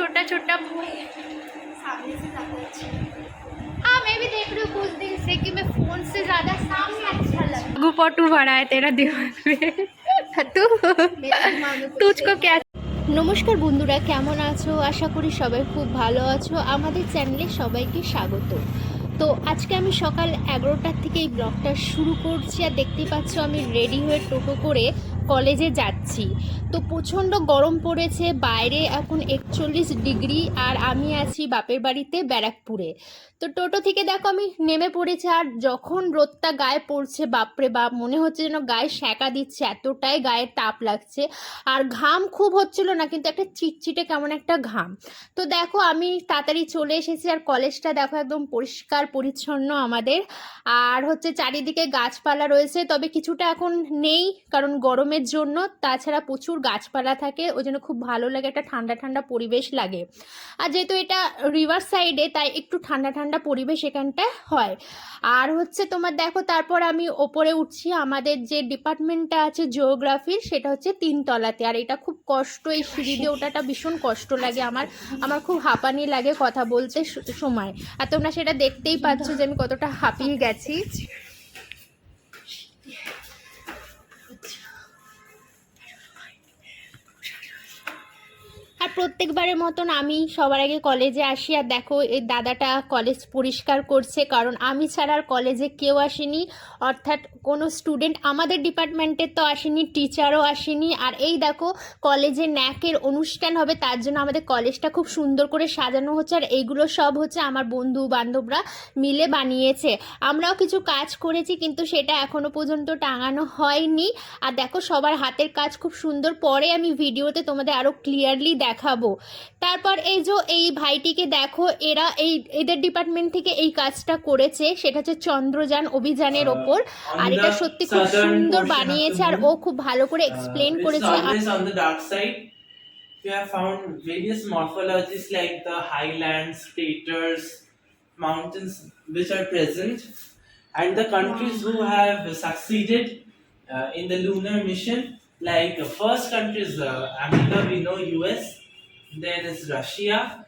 छोटा छोटा सामने से ज़्यादा अच्छी हाँ मैं भी देख रही हूँ कुछ दिन से कि मैं फोन से ज्यादा सामने अच्छा लगा गु पटू भरा है तेरा दिमाग में तू मेरा दिमाग में कुछ तुझको क्या নমস্কার বন্ধুরা কেমন আছো আশা করি সবাই খুব ভালো আছো আমাদের চ্যানেলে সবাইকে স্বাগত তো আজকে আমি সকাল এগারোটার থেকে এই ব্লগটা শুরু করছি আর দেখতেই পাচ্ছ আমি রেডি হয়ে টোটো করে কলেজে যাচ্ছি। তো প্রচণ্ড গরম পড়েছে, বাইরে এখন একচল্লিশ ডিগ্রি আর আমি আছি বাপের বাড়িতে ব্যারাকপুরে। তো টোটো থেকে দেখো আমি নেমে পড়েছি আর যখন রোদটা গায়ে পড়ছে, বাপরে বাপ, মনে হচ্ছে যেন গায়ে সেঁকা দিচ্ছে, এতটাই গায়ে তাপ লাগছে। আর ঘাম খুব হচ্ছিল না, কিন্তু একটা চিটচিটে কেমন একটা ঘাম। তো দেখো আমি তাড়াতাড়ি চলে এসেছি আর কলেজটা দেখো একদম পরিষ্কার, পরিচ্ছন্ন আমাদের। আর হচ্ছে চারিদিকে গাছপালা রয়েছে, তবে কিছুটা এখন নেই, কারণ গরমের জন্য তাছাড়া প্রচুর গাছপালা থাকে, ওই জন্য খুব ভালো লাগে, একটা ঠান্ডা ঠান্ডা পরিবেশ লাগে। আর যেহেতু এটা রিভার সাইডে, তাই একটু ঠান্ডা ঠান্ডা পরিবেশ এখানটা হয়। আর হচ্ছে তোমার দেখো, তারপর আমি ওপরে উঠছি, আমাদের যে ডিপার্টমেন্টটা আছে জিওগ্রাফির সেটা হচ্ছে তিনতলাতে। আর এটা খুব কষ্ট, এই সিঁড়ি দিয়ে ওঠাটা ভীষণ কষ্ট লাগে আমার। আমার খুব হাঁপানি লাগে কথা বলতে সময়। আর তোমরা সেটা দেখতেই পাচ্ছ যে আমি কতটা হাঁপিয়ে গেছি। প্রত্যেকবারের মতন আমি সবার আগে কলেজে আসি আর দেখো, এই দাদাটা কলেজ পরিষ্কার করছে, কারণ আমি ছাড়া আর কলেজে কেউ আসেনি। অর্থাৎ কোনো স্টুডেন্ট আমাদের ডিপার্টমেন্টের তো আসেনি টিচারও আসেনি। আর এই দেখো কলেজে ন্যাকের অনুষ্ঠান হবে তার জন্য আমাদের কলেজটা খুব সুন্দর করে সাজানো হচ্ছে। আর এইগুলো সব হচ্ছে আমার বন্ধু বান্ধবরা মিলে বানিয়েছে। আমরাও কিছু কাজ করেছি কিন্তু সেটা এখনও পর্যন্ত টাঙানো হয়নি। আর দেখো সবার হাতের কাজ খুব সুন্দর। পরে আমি ভিডিওতে তোমাদের আরও ক্লিয়ারলি দেখাবো। তারপর এই যে এই ভাইটিকে দেখো এরা এই এদের ডিপার্টমেন্ট থেকে এই কাজটা করেছে। সেটা হচ্ছে চন্দ্রযান অভিযানের ওপর আর এটা সত্যি খুব সুন্দর বানিয়েছে আর ও খুব ভালো করে এক্সপ্লেন করেছে we have found various morphologies like the highlands, craters, mountains which are present, and the countries who have succeeded uh, in the lunar mission, like the first country is uh, America, we know US, then is Russia.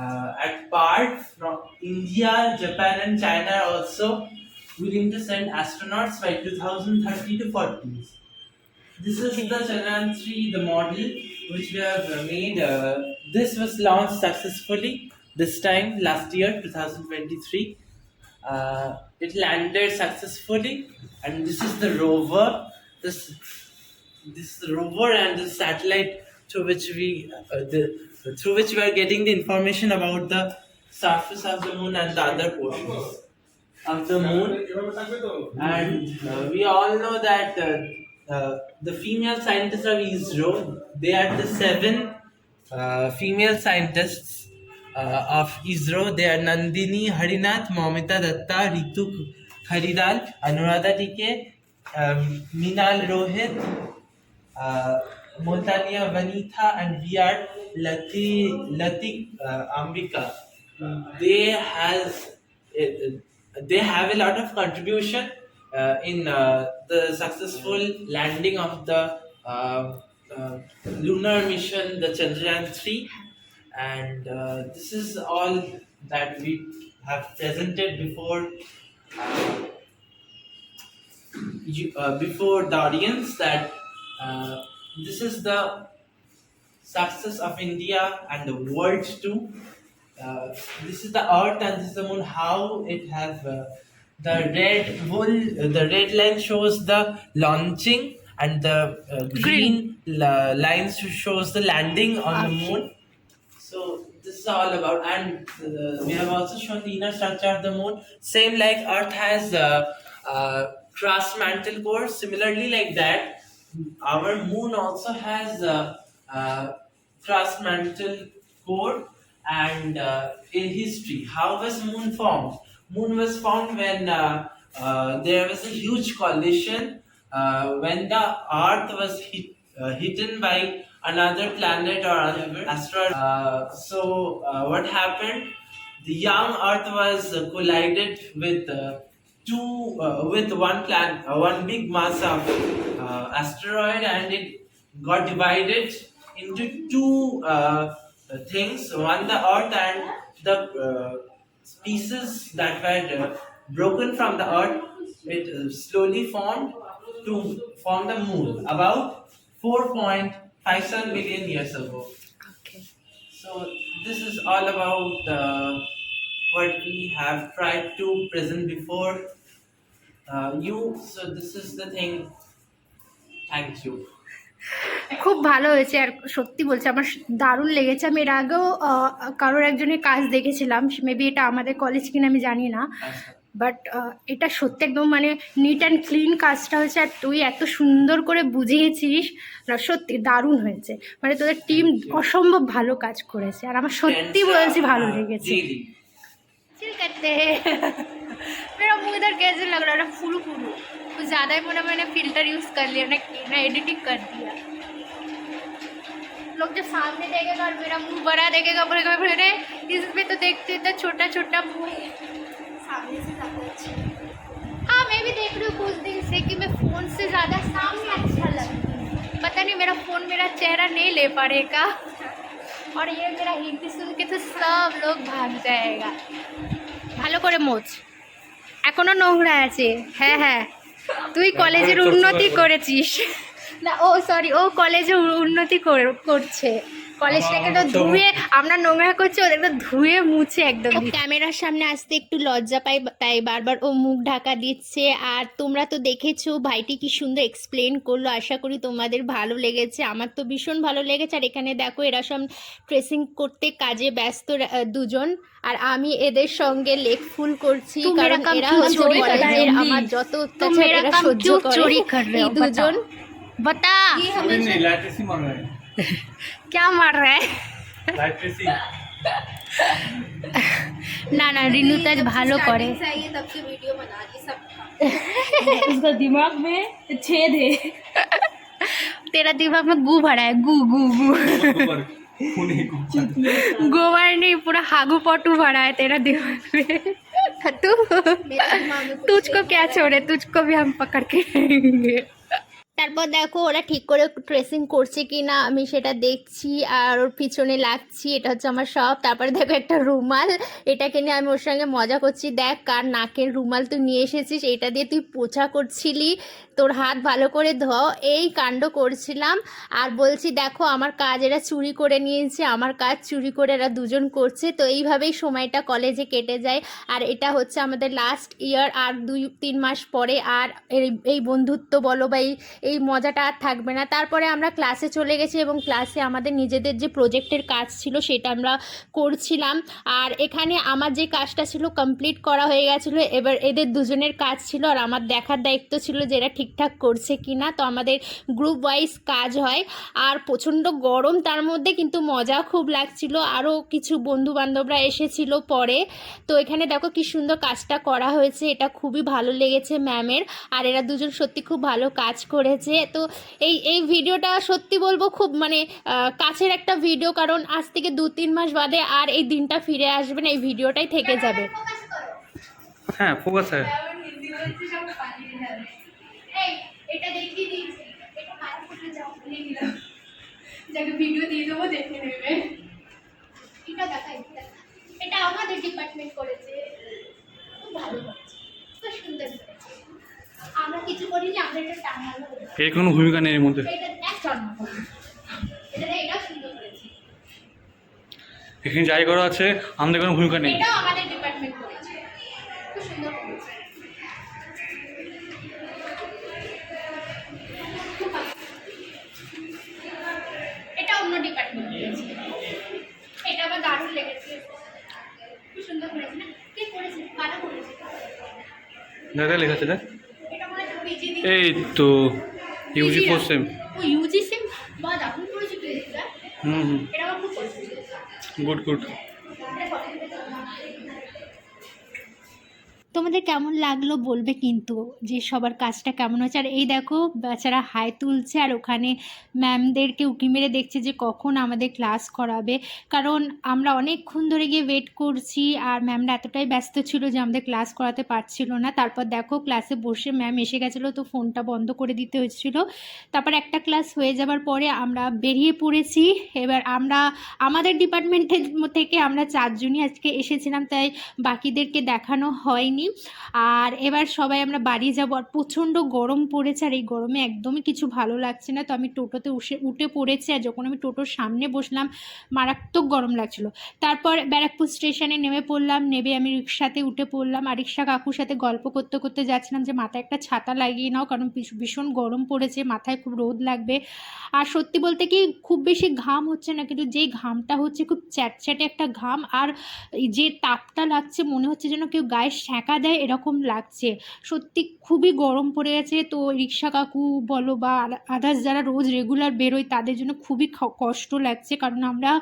Uh, at part from India, Japan, and China also willing to send astronauts by 2030 to 40s. This is the Chandrayaan 3, the model which we have made. Uh, this was launched successfully this time last year, 2023. Uh, it landed successfully, and this is the rover. This this is the rover and the satellite through which we uh, the, through which we are getting the information about the surface of the moon and the other portions of the moon. And uh, we all know that uh, uh, the female scientists of ISRO, they are the seven uh, female scientists uh, of ISRO. They are Nandini Harinath, Momita Datta, Ritu Kharidal, Anuradha Tike, um, Minal Rohit, uh, Montania Vanitha, and we are Lati, Latik uh, Ambika. They has uh, they have a lot of contribution uh, in uh, the successful landing of the uh, uh, lunar mission, the Chandrayaan 3. And uh, this is all that we have presented before uh, you, uh, before the audience that uh, this is the success of India and the world too. Uh, this is the earth and this is the moon how it has uh, the red wool the red line shows the launching and the uh, green, la- lines shows the landing on the moon. So this is all about and uh, we have also shown the inner structure of the moon. Same like earth has a uh, uh, crust mantle core. Similarly like that our moon also has a, uh crust mantle core and uh, in history how was moon formed? Moon was formed when uh, uh, there was a huge collision uh, when the earth was hit, uh, hidden by another planet or another asteroid. Uh, so uh, what happened? The young earth was uh, collided with uh, two uh, with one planet uh, one big mass of uh, asteroid and it got divided into two uh, things on the earth and the uh, pieces that were uh, broken from the earth it uh, slowly formed to form the moon about 4.57 million years ago. Okay so this is all about uh, what we have tried to present before uh, you. So this is the thing. Thank you খুব ভালো হয়েছে আর সত্যি বলছে আমার দারুণ লেগেছে। আমি এর আগেও কারোর একজনের কাজ দেখেছিলাম মেবি এটা আমাদের কলেজ কিনা আমি জানি না। বাট এটা সত্যি একদম মানে নিট অ্যান্ড ক্লিন কাজটা হয়েছে আর তুই এত সুন্দর করে বুঝিয়েছিস না সত্যি দারুণ হয়েছে। মানে তোদের টিম অসম্ভব ভালো কাজ করেছে আর আমার সত্যি বলছি ভালো লেগেছে। ঠিক আছে? মেরা মুখ कुछ ज़्यादा ही मैंने मैंने फिल्टर यूज़ कर लिया ना ना एडिटिंग कर दिया लोग जो सामने देखेगा और मेरा मुंह बड़ा देखेगा बोलेगा मेरे इसमें तो देखते इतना छोटा छोटा मुंह है सामने से ज़्यादा अच्छा हाँ मैं भी देख रही हूँ कुछ दिन से कि मैं फ़ोन से ज़्यादा सामने अच्छा लगती हूँ पता नहीं मेरा फ़ोन मेरा चेहरा नहीं ले पाएगा और ये मेरा हिंदी सुन के तो सब लोग भाग जाएगा ভালো করে মোচ এখনো নোংরা আছে হ্যাঁ হ্যাঁ তুই কলেজের উন্নতি করেছিস। না ও সরি ও কলেজে উন্নতি করে- করছে কলেজটাকে তো ধুয়ে আমরা নোংরা করছি ওদেরকে ধুয়ে মুছে একদম ও ক্যামেরার সামনে আসতে একটু লজ্জা পাই তাই বারবার ও মুখ ঢাকা দিচ্ছে আর তোমরা তো দেখেছো ভাইটি কি সুন্দর এক্সপ্লেন করলো আশা করি তোমাদের ভালো লেগেছে আমার তো ভীষণ ভালো লেগেছে আর এখানে দেখো এরা সব ট্রেসিং করতে কাজে ব্যস্ত রা- আহ, দুজন আর আমি এদের সঙ্গে লেগ ফুল করছি তুম মেরা কারণ কাম এরা কিউ হচ্ছে চোরি কর কলেজের রহে হো? আমার যত तुम অত্যাচার मेरा এরা काम সহ্য क्यों করে चोरी कर रहे এই हो দুজন बताओ बता नहीं लैट्रिसी मांग रहे हैं क्या मार रहा है लैट्रिसी না না রিনু তাজ ভালো করে उसका दिमाग में छेद है तेरा दिमाग में गू भरा है गू गू गू खूनी को गोबर नहीं पूरा हागू पटू भरा है तेरा दिमाग में तू तुझको क्या छोड़े तुझको भी हम पकड़ के रहेंगे তারপর দেখো ওরা ঠিক করে ট্রেসিং করছে কি না আমি সেটা দেখছি আর ওর পিছনে লাগছি, এটা হচ্ছে আমার সব তারপরে দেখো একটা রুমাল, এটাকে নিয়ে আমি ওর সঙ্গে মজা করছি। দেখ কার নাকের রুমাল তুই নিয়ে এসেছিস, এটা দিয়ে তুই পোছা করছিলি, তোর হাত ভালো করে ধ এই কাণ্ড করছিলাম। আর বলছি, দেখো আমার কাজ এরা চুরি করে নিয়েছে, আমার কাজ চুরি করে এরা দুজন করছে, তো এইভাবেই সময়টা কলেজে কেটে যায়। আর এটা হচ্ছে আমাদের লাস্ট ইয়ার আর দুই, তিন মাস পরে আর এই বন্ধুত্ব বলো বা এই এই মজাটা আর থাকবে না। তারপরে আমরা ক্লাসে চলে গেছি এবং ক্লাসে আমাদের নিজেদের যে প্রজেক্টের কাজ ছিল সেটা আমরা করছিলাম। আর এখানে আমার যে কাজটা ছিল কমপ্লিট করা হয়ে গেছিল। এবার এদের দুজনের কাজ ছিল আর আমার দেখার দায়িত্ব ছিল যে এরা ঠিকঠাক করছে কি না তো আমাদের গ্রুপ ওয়াইজ কাজ হয়। আর প্রচণ্ড গরম, তার মধ্যে কিন্তু মজা খুব লাগছিল। আরও কিছু বন্ধু বান্ধবরা এসেছিল পরে। তো এখানে দেখো কি সুন্দর কাজটা করা হয়েছে। এটা খুবই ভালো লেগেছে ম্যামের আর এরা দুজন সত্যি খুব ভালো কাজ করেছে। এসেছে তো এই এই ভিডিওটা সত্যি বলব খুব মানে কাছের একটা ভিডিও কারণ আজ থেকে দু তিন মাস বাদে আর এই দিনটা ফিরে আসবে না এই ভিডিওটাই থেকে যাবে। হ্যাঁ ফোকাস হ্যাঁ। ভিডিও দিয়ে দেবো দেখে নেবে। এটা দেখা এটা আমাদের ডিপার্টমেন্ট করেছে। খুব ভালো। কিছু করিনি আমরা এটা টাঙানো এর কোনো ভূমিকা নেই এর মধ্যে? এখানে যাই করা আছে আমাদের কোনো ভূমিকা নেই। এটাও আমাদের ডিপার্টমেন্ট করেছে। খুব সুন্দর করেছে। এটা অন্য ডিপার্টমেন্ট করেছে। এটা আমার দারুণ লেগেছে। খুব সুন্দর করেছে না? কে করেছে? কারা করেছে? দাদা লেখা দেখ এটা মনে হচ্ছে পিজি এই তো UG four sem UG sem বা হুম হুম। গুড গুড তোমাদের কেমন লাগল বলবে কিন্তু যে সবার কাজটা কেমন হচ্ছে আর এই দেখো বাচ্চারা হাই তুলছে আর ওখানে ম্যামদেরকে উকি মেরে দেখছে যে কখন আমাদের ক্লাস করাবে। কারণ আমরা অনেকক্ষণ ধরে গিয়ে ওয়েট করছি আর ম্যামরা এতটাই ব্যস্ত ছিল যে আমাদের ক্লাস করাতে পারছিল না। তারপর দেখো, ক্লাসে বসে ম্যাম এসে গেছিল তো ফোনটা বন্ধ করে দিতে হয়েছিল। তারপর একটা ক্লাস হয়ে যাবার পরে আমরা বেরিয়ে পড়েছি। এবার আমরা, আমাদের ডিপার্টমেন্টের থেকে আমরা চারজনই আজকে এসেছিলাম, তাই বাকিদেরকে দেখানো হয়নি। আর এবার সবাই আমরা বাড়ি যাব। আর প্রচণ্ড গরম পড়েছে আর এই গরমে একদমই কিছু ভালো লাগছে না। তো আমি টোটোতে উঠে উঠে পড়েছি আর যখন আমি টোটোর সামনে বসলাম, মারাত্মক গরম লাগছিল। তারপর ব্যারাকপুর স্টেশনে নেমে পড়লাম। নেবে আমি রিক্সাতে উঠে পড়লাম। আর রিক্সা কাকুর সাথে গল্প করতে করতে যাচ্ছিলাম যে, মাথায় একটা ছাতা লাগিয়ে নাও, কারণ ভীষণ গরম পড়েছে। মাথায় খুব রোদ লাগবে। আর সত্যি বলতে কি, খুব বেশি ঘাম হচ্ছে না। কিন্তু যেই ঘামটা হচ্ছে, খুব চ্যাটচ্যাটে একটা ঘাম। আর যে তাপটা লাগছে, মনে হচ্ছে যেন কেউ গায়ে সেঁকা দেয় এরকম লাগছে। সত্যি খুবই গরম পড়ে গেছে। তো রিক্সা কাকু বলো বা আদার্স যারা রোজ রেগুলার বেরোয় তাদের জন্য খুবই কষ্ট লাগছে। কারণ আমরা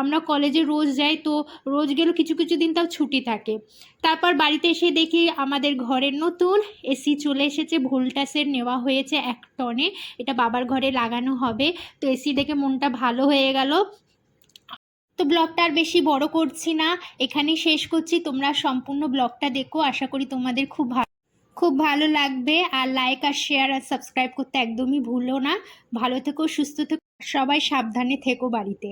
আমরা কলেজে রোজ যাই তো রোজ গেলেও কিছু কিছু দিন তাও ছুটি থাকে। তারপর বাড়িতে এসে দেখি আমাদের ঘরের নতুন এসি চলে এসেছে। ভোল্টাসের নেওয়া হয়েছে এক টনে। এটা বাবার ঘরে লাগানো হবে। তো এসি দেখে মনটা ভালো হয়ে গেল। তো ব্লগটা আর বেশি বড় করছি না। এখানে শেষ করছি। তোমরা সম্পূর্ণ ব্লগটা দেখো। আশা করি তোমাদের খুব ভালো খুব ভালো লাগবে। আর লাইক আর শেয়ার আর সাবস্ক্রাইব করতে একদমই ভুলো না। ভালো থেকো, সুস্থ থেকো সবাই সাবধানে থেকো বাড়িতে।